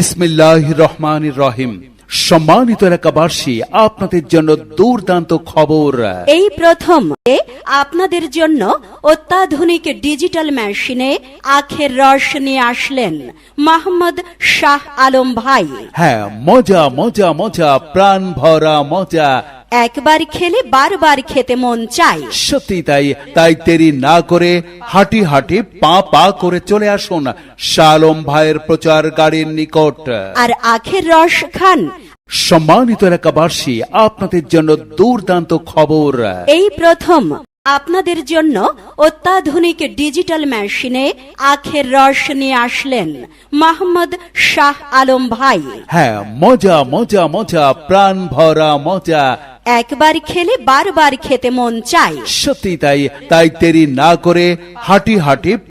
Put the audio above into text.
বিসমিল্লাহ রহমান রহিম। সম্মানিত এলাকাবাসী আপনাদের জন্য দুর্দান্ত খবর। এই প্রথম আপনাদের জন্য অত্যাধুনিক ডিজিটাল মেশিনে আখের রস নিয়ে আসলেন মোহাম্মদ শাহ আলম ভাই। হ্যাঁ মজা মজা মজা প্রাণ ভরা মজা। একবার খেলে বারবার খেতে মন চায়। সত্যি তাই তাই দেরি না করে হাঁটি হাঁটি পা পা করে চলে আসুন শালম ভাইয়ের প্রচার গাড়ির নিকট। আর আখের রস খান। সম্মানিত এলাকাবাসী আপনাদের জন্য দুর্দান্ত খবর। এই প্রথম আপনাদের জন্য অত্যাধুনিক ডিজিটাল মেশিনে আখের রস নিয়ে আসলেন মোহাম্মদ শাহ আলম ভাই। হ্যাঁ মজা মজা মজা প্রাণ ভরা মজা। একবার খেলে বারবার খেতে মন চায়। সত্যি তাই তাই দেরি না করে হাঁটি হাঁটি